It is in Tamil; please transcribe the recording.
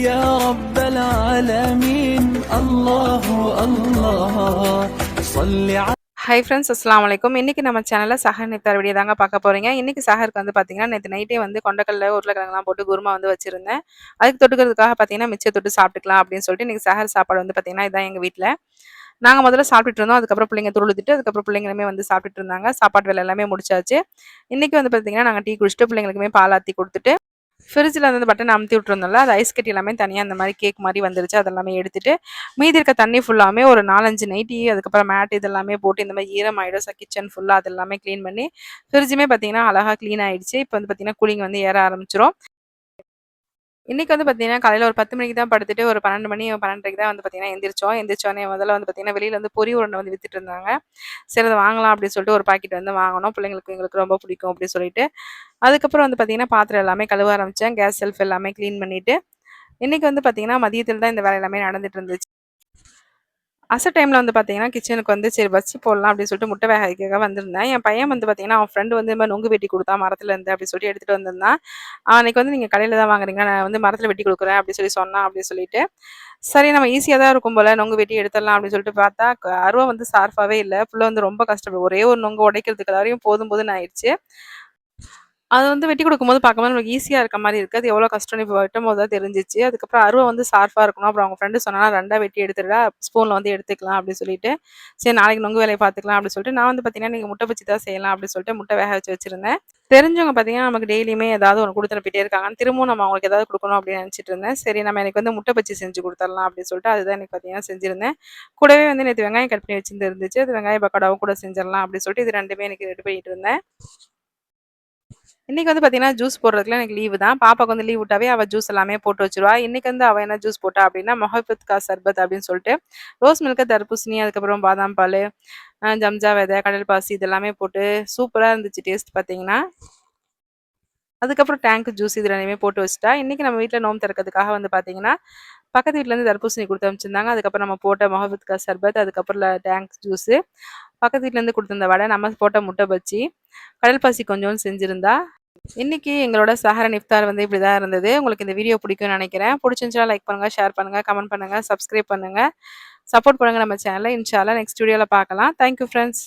يا رب العالمين الله الله صل على ஹை ஃப்ரெண்ட்ஸ் அஸ்லாம் வலைக்கும் இன்றைக்கி நம்ம சேனலில் சஹர் நிப்தார் வீடியோ தாங்க பார்க்க போகிறீங்க இன்றைக்கி சஹருக்கு வந்து பார்த்தீங்கன்னா நேற்று நைட்டே வந்து கொண்டக்கல்ல உருளைக்கிழங்குலாம் போட்டு குருமா வந்து வச்சுருந்தேன் அதுக்கு தொட்டுக்கிறதுக்காக பார்த்தீங்கன்னா மிச்சம் தொட்டு சாப்பிட்டுக்கலாம் அப்படின்னு சொல்லிட்டு இன்றைக்கி சஹர் சாப்பாடு வந்து பார்த்தீங்கன்னா இதான் எங்கள் வீட்டில் நாங்கள் முதல்ல சாப்பிட்டுட்டு இருந்தோம் அதுக்கப்புறம் பிள்ளைங்க துருளுத்துட்டு அதுக்கப்புறம் பிள்ளைங்களுமே வந்து சாப்பிட்டுட்டு இருந்தாங்க சாப்பாட்டு வேலை எல்லாமே முடிச்சாச்சு இன்றைக்கி வந்து பார்த்தீங்கன்னா நாங்கள் டீ குடிச்சிட்டு பிள்ளைங்களுக்குமே பால் ஆற்றி கொடுத்துட்டு ஃப்ரிட்ஜில் வந்து பட்டன் அமுத்தி விட்டுருந்தோம்ல அது ஐஸ் கட்டி எல்லாமே தனியாக அந்த மாதிரி கேக் மாதிரி வந்துருச்சு. அதெல்லாமே எடுத்துட்டு மீதி இருக்க தண்ணி ஃபுல்லாமே ஒரு நாலஞ்சு நைட்டி அதுக்கப்புறம் மேட் இதெல்லாமே போட்டு இந்த மாதிரி ஈரம் ஆகிடும் கிச்சன் ஃபுல்லாக அதெல்லாமே க்ளீன் பண்ணி ஃப்ரிட்ஜுமே பார்த்தீங்கன்னா அழகாக க்ளீன் ஆகிடுச்சு இப்போ வந்து பார்த்தீங்கன்னா கூலிங் வந்து ஏற ஆரம்பிச்சிடும் இன்னைக்கு வந்து பார்த்தீங்கன்னா காலையில் ஒரு பத்து மணிக்கு தான் படுத்துட்டு ஒரு பன்னெண்டு மணி பன்னெண்டரைக்கு தான் வந்து பார்த்தீங்கன்னா எந்திரிச்சோம். எந்திரிச்சோன்னே முதல்ல வந்து பார்த்தீங்கன்னா வெளியில் வந்து பொரி உருண்டை வந்து வித்துட்டு இருந்தாங்க. சரி அதை வாங்கலாம் அப்படின்னு சொல்லிட்டு ஒரு பாக்கெட் வந்து வாங்கினோம். பிள்ளைங்களுக்கு எங்களுக்கு ரொம்ப பிடிக்கும் அப்படின்னு சொல்லிட்டு. அதுக்கப்புறம் வந்து பார்த்தீங்கன்னா பாத்திரம் எல்லாமே கழுவ ஆரம்பித்தேன் கேஸ் செல்ஃப் எல்லாமே க்ளீன் பண்ணிவிட்டு இன்றைக்கி வந்து பார்த்தீங்கன்னா மதியத்தில் தான் இந்த வேலை எல்லாமே நடந்துட்டு இருந்துச்சு. அச டைமில் வந்து பார்த்தீங்கன்னா கிச்சனுக்கு வந்து சரி வச்சு போடலாம் அப்படின்னு சொல்லிட்டு முட்டை வேக வைக்க வந்திருந்தேன். என் பையன் வந்து பார்த்தீங்கன்னா அவன் ஃப்ரெண்டு வந்து இந்த மாதிரி நொங்கு வெட்டி கொடுத்தா மரத்துல இருந்து அப்படி சொல்லிட்டு எடுத்துகிட்டு வந்திருந்தான். அன்னைக்கு வந்து நீங்கள் கடையில் தான் வாங்குறீங்க நான் வந்து மரத்தில் வெட்டி கொடுக்குறேன் அப்படின்னு சொல்லி சொன்னான் அப்படின்னு சொல்லிட்டு. சரி நம்ம ஈஸியாக தான் இருக்கும் போல நொங்கு வெட்டி எடுத்துடலாம் அப்படின்னு சொல்லிட்டு பார்த்தா அருவா வந்து சார்ஃபாகவே இல்லை. ஃபுல்லாக வந்து ரொம்ப கஷ்டப்படும் ஒரே ஒரு நொங்கு உடைக்கிறதுக்கு வரையும் போதும் போதுன்னு ஆயிடுச்சு. அது வந்து வெட்டி கொடுக்கும்போது பார்க்கும்போது நமக்கு ஈஸியாக இருக்க மாதிரி இருக்குது அது எவ்வளோ கஷ்டம்? இப்போ வெட்டும் போது தான் தெரிஞ்சிச்சு. அதுக்கப்புறம் அருவை வந்து சார்ஃபாக இருக்கணும். அப்புறம் அவங்க ஃப்ரெண்டு சொன்னால் ரெண்டாக வெட்டி எடுத்துடா ஸ்பூனில் வந்து எடுத்துக்கலாம் அப்படின்னு சொல்லிட்டு சரி நாளைக்கு நொங்கு வேலையை பார்த்துக்கலாம் அப்படின்னு சொல்லிட்டு நான் வந்து பார்த்தீங்கன்னா நீங்கள் முட்டை பச்சி தான் செய்யலாம் அப்படின்னு சொல்லிட்டு முட்டை வேக வச்சு வச்சிருந்தேன். தெரிஞ்சவங்க பார்த்தீங்கன்னா நமக்கு டெய்லியுமே ஏதாவது ஒன்று கொடுத்துட்டு இருக்காங்க திரும்பவும் நம்ம அவங்களுக்கு ஏதாவது கொடுக்கணும் அப்படின்னு நினச்சிட்டு இருந்தேன். சரி நம்ம எனக்கு வந்து முட்டை பச்சி செஞ்சு கொடுத்துடலாம் அப்படின்னு சொல்லிட்டு அதுதான் எனக்கு பார்த்தீங்கன்னா செஞ்சிருந்தேன். கூடவே வந்து நேற்று வெங்காயம் கட் பண்ணி வச்சிருந்து இருந்துச்சு. அது வெங்காய பக்கோடாவும் கூட செஞ்சிடலாம் அப்படின்னு சொல்லிட்டு இது ரெண்டுமே எனக்கு ரெடி பண்ணிட்டு இருந்தேன். இன்னைக்கு வந்து பார்த்தீங்கன்னா ஜூஸ் போடுறதுக்குலாம் எனக்கு லீவு தான். பாப்பாவுக்கு வந்து லீவ் விட்டாவே அவள் ஜூஸ் எல்லாமே போட்டு வச்சிருவா. இன்னைக்கு வந்து அவள் என்ன ஜூஸ் போட்டா அப்படின்னா மொஹபத் கா சர்பத் அப்படின்னு சொல்லிட்டு ரோஸ் மில்க தர்பூசணி அதுக்கப்புறம் பாதாம் பால் ஜம்ஜா விதை கடல் பாசி இதெல்லாமே போட்டு சூப்பராக இருந்துச்சு டேஸ்ட் பார்த்தீங்கன்னா அதுக்கப்புறம் டேங்க் ஜூஸ் இது ரெண்டுமே போட்டு வச்சுட்டா. இன்றைக்கி நம்ம வீட்டில் நோம் திறக்கிறதுக்காக வந்து பார்த்தீங்கன்னா பக்கத்து வீட்டிலேருந்து தர்பூசணி கொடுத்து அமைச்சிருந்தாங்க அதுக்கப்புறம் நம்ம போட்ட மொஹபத் கா சர்பத் அதுக்கப்புறம் டேங்க் ஜூஸு பக்கத்து வீட்டிலேருந்து கொடுத்துருந்த வடை நம்ம போட்ட முட்டை பச்சி கடல் பாசி கொஞ்சோண்டு செஞ்சுருந்தா. இன்னைக்கு எங்களோட சஹர இஃப்தார் வந்து இப்படி தான் இருந்தது. உங்களுக்கு இந்த வீடியோ பிடிக்கும்னு நினைக்கிறேன். பிடிச்சிருந்துச்சா லைக் பண்ணுங்கள் ஷேர் பண்ணுங்கள் கமெண்ட் பண்ணுங்கள் சப்ஸ்கிரைப் பண்ணுங்கள் சப்போர்ட் பண்ணுங்கள் நம்ம சேனலை இன்ஷால்லாம் நெக்ஸ்ட் வீடியோவில் பார்க்கலாம். Thank you friends